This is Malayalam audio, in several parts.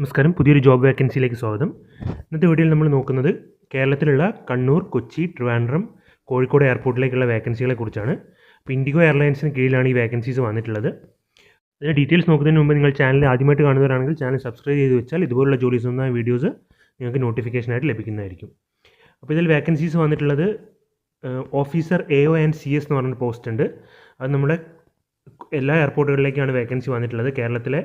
നമസ്കാരം. പുതിയൊരു ജോബ് വേക്കൻസിയിലേക്ക് സ്വാഗതം. ഇന്നത്തെ വീഡിയോയിൽ നമ്മൾ നോക്കുന്നത് കേരളത്തിലുള്ള കണ്ണൂർ കൊച്ചി ട്രിവാൻഡ്രം കോഴിക്കോട് എയർപോർട്ടിലേക്കുള്ള വേക്കൻസികളെ കുറിച്ചാണ്. അപ്പോൾ ഇൻഡിഗോ എയർലൈൻസിന് കീഴിലാണ് ഈ വേക്കൻസീസ് വന്നിട്ടുള്ളത്. അതിന്റെ ഡീറ്റെയിൽസ് നോക്കുന്നതിന് മുമ്പ് നിങ്ങൾ ചാനൽ ആദ്യമായിട്ട് കാണുന്നവരാണെങ്കിൽ ചാനൽ സബ്സ്ക്രൈബ് ചെയ്ത് വെച്ചാൽ ഇതുപോലുള്ള ജോലീസ് ഒന്ന വീഡിയോസ് നിങ്ങൾക്ക് നോട്ടിഫിക്കേഷനായിട്ട് ലഭിക്കുന്നതായിരിക്കും. അപ്പോൾ ഇതിൽ വേക്കൻസീസ് വന്നിട്ടുള്ളത് officer A O and C S എന്ന് പറഞ്ഞൊരു പോസ്റ്റ് ഉണ്ട്. അത് നമ്മുടെ എല്ലാ എയർപോർട്ടുകളിലേക്കാണ് വേക്കൻസി വന്നിട്ടുള്ളത്. കേരളത്തിലെ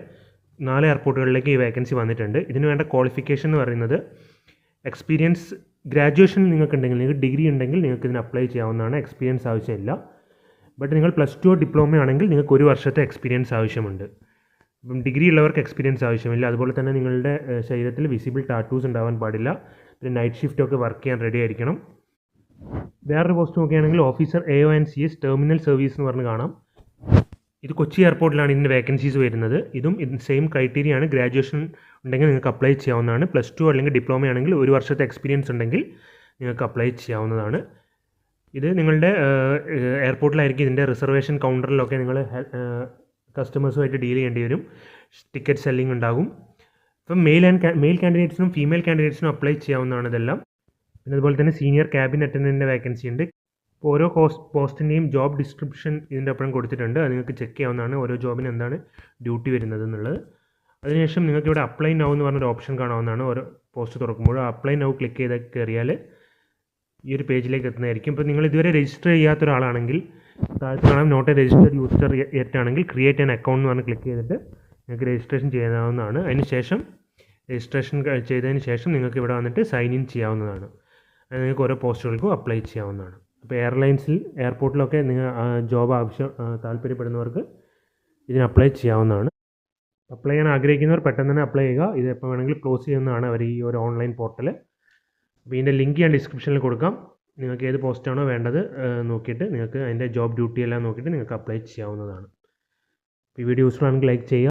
നാല് എയർപോർട്ടുകളിലേക്ക് ഈ വേക്കൻസി വന്നിട്ടുണ്ട്. ഇതിന് വേണ്ട ക്വാളിഫിക്കേഷൻ എന്ന് പറയുന്നത് എക്സ്പീരിയൻസ് ഗ്രാജുവേഷൻ നിങ്ങൾക്ക് ഉണ്ടെങ്കിൽ നിങ്ങൾക്ക് ഡിഗ്രി ഉണ്ടെങ്കിൽ നിങ്ങൾക്ക് ഇതിന് അപ്ലൈ ചെയ്യാവുന്നതാണ്. എക്സ്പീരിയൻസ് ആവശ്യമില്ല. ബട്ട് നിങ്ങൾ പ്ലസ് ടു ഡിപ്ലോമ ആണെങ്കിൽ നിങ്ങൾക്ക് ഒരു വർഷത്തെ എക്സ്പീരിയൻസ് ആവശ്യമുണ്ട്. ഡിഗ്രി ഉള്ളവർക്ക് എക്സ്പീരിയൻസ് ആവശ്യമില്ല. അതുപോലെ തന്നെ നിങ്ങളുടെ ശരീരത്തിൽ വിസിബിൾ ടാറ്റൂസ് ഉണ്ടാവാൻ പാടില്ല. പിന്നെ നൈറ്റ് ഷിഫ്റ്റൊക്കെ വർക്ക് ചെയ്യാൻ റെഡി ആയിരിക്കണം. വേറൊരു പോസ്റ്റ് നോക്കുകയാണെങ്കിൽ officer A O and C S terminal service എന്ന് പറഞ്ഞ് കാണാം. ഇത് കൊച്ചി എയർപോർട്ടിലാണ് ഇതിന്റെ വേക്കൻസീസ് വരുന്നത്. ഇതും ഇത് സെയിം ക്രൈറ്റീരിയ ആണ്. ഗ്രാജുവേഷൻ ഉണ്ടെങ്കിൽ നിങ്ങൾക്ക് അപ്ലൈ ചെയ്യാവുന്നതാണ്. പ്ലസ് ടു അല്ലെങ്കിൽ ഡിപ്ലോമ ആണെങ്കിൽ ഒരു വർഷത്തെ എക്സ്പീരിയൻസ് ഉണ്ടെങ്കിൽ നിങ്ങൾക്ക് അപ്ലൈ ചെയ്യാവുന്നതാണ്. ഇത് നിങ്ങളുടെ എയർപോർട്ടിലായിരിക്കും ഇതിന്റെ റിസർവേഷൻ കൗണ്ടറിലൊക്കെ നിങ്ങൾ കസ്റ്റമേഴ്സുമായിട്ട് ഡീൽ ചെയ്യേണ്ടി വരും. ടിക്കറ്റ് സെല്ലിംഗ് ഉണ്ടാകും. ഇപ്പം മെയിൽ ആൻഡ് മെയിൽ കാൻഡിഡേറ്റ്സിനും ഫീമെയിൽ കാൻഡിഡേറ്റ്സിനും അപ്ലൈ ചെയ്യാവുന്നതാണ് ഇതെല്ലാം. പിന്നെ അതുപോലെ തന്നെ സീനിയർ ക്യാബിൻ അറ്റൻഡന്റിന്റെ വേക്കൻസി ഉണ്ട്. ഓരോ കോസ് പോസ്റ്റിന്റെയും ജോബ് ഡിസ്ക്രിപ്ഷൻ ഇതിന്റെ അപ്പുറം കൊടുത്തിട്ടുണ്ട്. അത് നിങ്ങൾക്ക് ചെക്ക് ചെയ്യാവുന്നതാണ് ഓരോ ജോബിന് എന്താണ് ഡ്യൂട്ടി വരുന്നത് എന്നുള്ളത്. അതിനുശേഷം നിങ്ങൾക്ക് ഇവിടെ അപ്ലൈ നൗ എന്ന് പറഞ്ഞൊരു ഓപ്ഷൻ കാണാവുന്നതാണ്. ഓരോ പോസ്റ്റ് തുറക്കുമ്പോൾ അപ്ലൈ നൗ ക്ലിക്ക് ചെയ്ത് കയറിയാൽ ഈ ഒരു പേജിലേക്ക് എത്തുന്നതായിരിക്കും. ഇപ്പോൾ നിങ്ങൾ ഇതുവരെ രജിസ്റ്റർ ചെയ്യാത്ത ഒരാളാണെങ്കിൽ താഴത്ത് കാണാം not A registered user yet ആണെങ്കിൽ ക്രിയേറ്റ് ആൻ അക്കൗണ്ട് എന്ന് പറഞ്ഞ് ക്ലിക്ക് ചെയ്തിട്ട് നിങ്ങൾക്ക് രജിസ്ട്രേഷൻ ചെയ്യാവുന്നതാണ്. അതിന് ശേഷം രജിസ്ട്രേഷൻ ചെയ്തതിന് ശേഷം നിങ്ങൾക്ക് ഇവിടെ വന്നിട്ട് സൈൻ ഇൻ ചെയ്യാവുന്നതാണ്. നിങ്ങൾക്ക് ഓരോ പോസ്റ്റുകൾക്കും അപ്ലൈ ചെയ്യാവുന്നതാണ്. അപ്പോൾ എയർലൈൻസിൽ എയർപോർട്ടിലൊക്കെ നിങ്ങൾ ജോബ് ആവശ്യം താല്പര്യപ്പെടുന്നവർക്ക് ഇതിന് അപ്ലൈ ചെയ്യാവുന്നതാണ്. അപ്ലൈ ചെയ്യാൻ ആഗ്രഹിക്കുന്നവർ പെട്ടെന്ന് തന്നെ അപ്ലൈ ചെയ്യുക. ഇത് എപ്പോൾ വേണമെങ്കിലും ക്ലോസ് ചെയ്യുന്നതാണ് അവർ ഈ ഒരു ഓൺലൈൻ പോർട്ടൽ അപ്പോൾ ഇതിന്റെ ലിങ്ക് ഞാൻ ഡിസ്ക്രിപ്ഷനിൽ കൊടുക്കാം. നിങ്ങൾക്ക് ഏത് പോസ്റ്റാണോ വേണ്ടത് നോക്കിയിട്ട് നിങ്ങൾക്ക് അതിന്റെ ജോബ് ഡ്യൂട്ടി എല്ലാം നോക്കിയിട്ട് നിങ്ങൾക്ക് അപ്ലൈ ചെയ്യാവുന്നതാണ്. ഈ വീഡിയോ യൂസ്ഫുൾ ആണെങ്കിൽ ലൈക്ക് ചെയ്യുക.